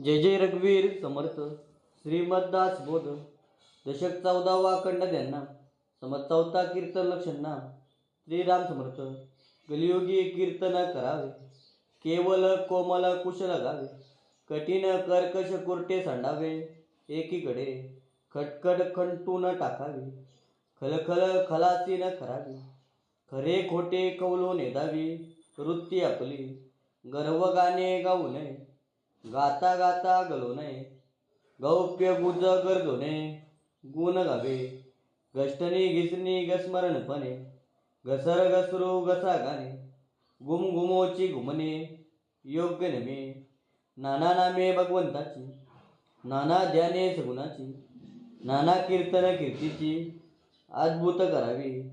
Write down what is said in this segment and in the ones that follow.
जय जय रघुवीर समर्थ. श्रीमद्दास बोध. दशक चौदावा खंड ध्याननाम. समर्थ चौथा कीर्तन लक्षण श्रीराम समर्थ. कलियुगी कीर्तन करावे. केवल कोमल कुशल गावे. कठीण कर्कश कुरटे सांडावे. एकीकडे खटखट खंटून टाकावे. खलखल खलासी न खरावी खरे खोटे कौलो नेदावी वृत्ती आपली. गर्वगाने गाऊ नये. गाता गाता गलो नये. गौप्य गुज गरजो गुण गावे. गष्टनी घिसणी गस्मरणपणे घसर घसरू घसा गाणे गुमगुमोची घुमणे. योग्य नमे. नाना नामे भगवंताची. नाना ध्याने सगुणाची. नाना कीर्तन कीर्तीची. अद्भुत करावी.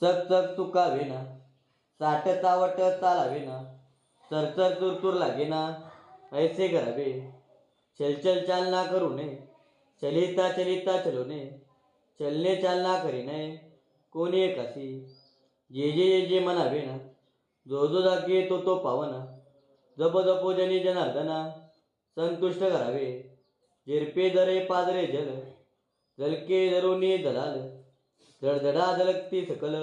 चक चक चुकावे ना. साठ चावट चालावे ना. चरचर चुरचूर लागे ना. ऐसे करावे चलचल चालना करू नये चलिता चलिता चलो नये चलने चालना करी नये कोणी एकासी जे जे जे जे म्हणावे ना जो जो जागे तो तो पावना। जप जपो जनी जनार्दना। संतुष्ट करावे जिरपे दरे पादरे जल। जलके जरुनी दलाल। धडधडा जलकती सकल।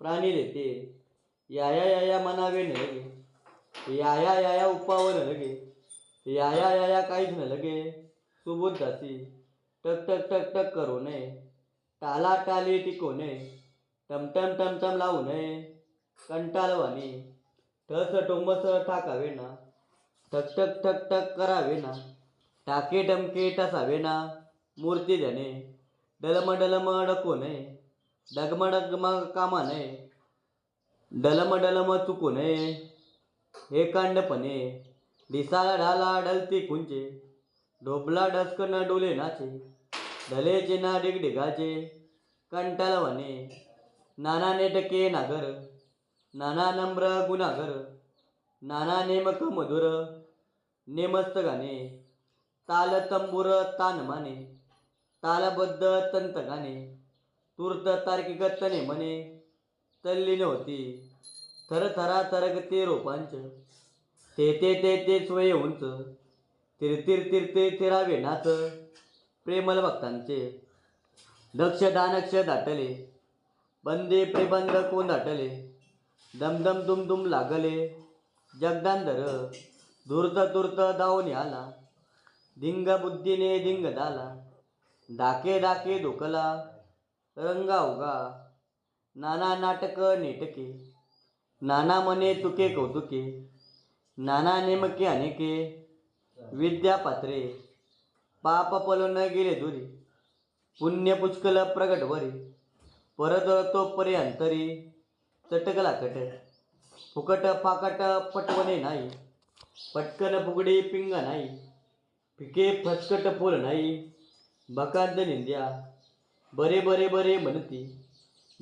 प्राणी देते। याया याया मनावे या या याया याया उपावर न लगे याया याया काहीच न लगे. सुबुद्धासी टक टक टक टक करू नये. टाला टाली टिकू नये टमटम टमटम लावू नये. कंटाळवाणी. ठस टोंबस टाकावे ना. ठक ठक ठक ठक करावे ना. टाके टमके टसावे ना. मूर्ती जाणे डलम डलम डको नये डगम डगम कामा नये डलम डलम चुकू नये एकांडपणे कांडपणे दिसाला ढाला डलती कुंचे. ढोबला डसकन डोले नाचे. ढलेचे ना डिगडिगाचे. कंटाळवाने नाना नेटके नागर. नाना नम्र गुणागर. नाना नेमक मधुर. नेमस्त गाणे. ताल तंबूर तान माने. तालबद्ध तंत गाणे. तूर्त तार्किक तने म्हणे तल्लीन होती. थरथरा तरगते रोपांच. ते ते ते ते स्वय उंच. तिरतिर तिरते तिरावे नाच. प्रेमल भक्तांचे. दक्ष दानक्ष दाटले. बंदे प्रेबंद कोण दाटले? दमदम दुम लागले. जगदांधर धूर्त धूर्त धावून आला. धिंग बुद्धीने धिंग दाला. डाके डाके धोकला. रंगा उगा. नाना नाटक नेटके. नाना मने तुके कौतुके. नाना नेमके अनेके. विद्या पात्रे. पाप पलन गेले दुरी. पुण्य पुष्कल प्रगट वरी. परत तो परे अंतरी. चटकला कट. फुकट फाकट पटवणे नाही. पटकन फुगडी पिंग नाही. पिके फचकट फुल नाही. भकांत निंद्या. बरे बरे बरे म्हणती.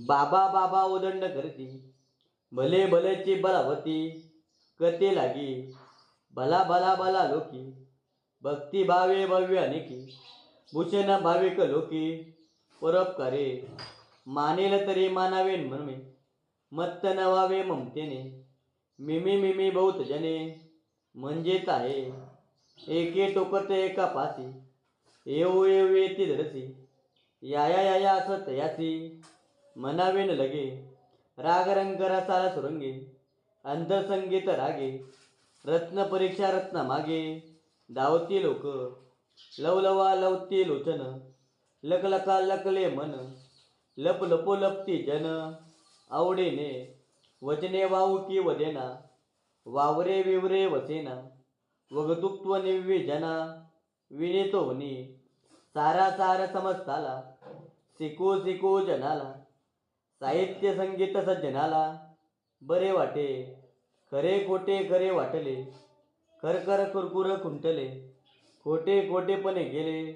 बाबा बाबा उदंड करती. भले भलेची बलावती कते लागी? भला भला भला लोकी भक्ती भावे भव्य अनेकी भूषण भाविक लोकी परोपकारे मानेल तरी मानावेन म्हणमे मत्त नवावे ममतेने मिमी मिमी बहुत जने म्हणजेच आहे एके टोकत एका पासी येऊ येऊ येती धरसी याया याया असं तयासी मनावे लगे रागरंग रसाला सुरंगे अंधसंगीत रागे रत्न परीक्षा रत्न मागे धावती लोक लवलवा लवती लोचन लकलका लकले मन लप लपो लपती जन आवडीने वचने वाऊ की वदेना वावरे विवरे वसेना वगतुक्त्व निवेजना विनेतो होनी सारा सार समजताला सिको सिको जनाला साहित्य संगीत सज्जनाला बरे वाटे. खरे खोटे खरे वाटले. खरखर कुरकुर खुंटले खोटे खोटेपणे गेले.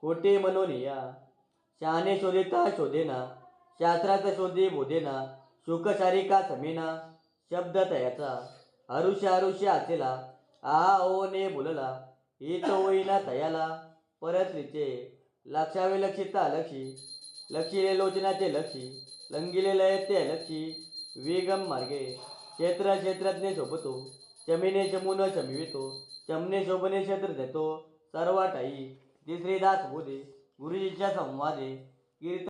खोटे म्हणून या. शहाणे शोधिता शोधेना. शास्त्रात शोधे बोधेना. शुकशारिका समेना. शब्द तयाचा. हरुष हरुष आचेला. आ ओ ने बोलला. हित होईना तयाला. परत रिचे लक्षावे लक्षिता लक्षी. लक्षिले लोचनाचे लक्षी. लंगिले लयते लक्षी वेगम मार्गे. क्षेत्र क्षेत्रातने शोभतो चमीने चमून चमवितो चमने शोभने क्षेत्र देतो. सर्व ठाई तिसरे दास बोधे. गुरुजीच्या संवादे. कीर्तन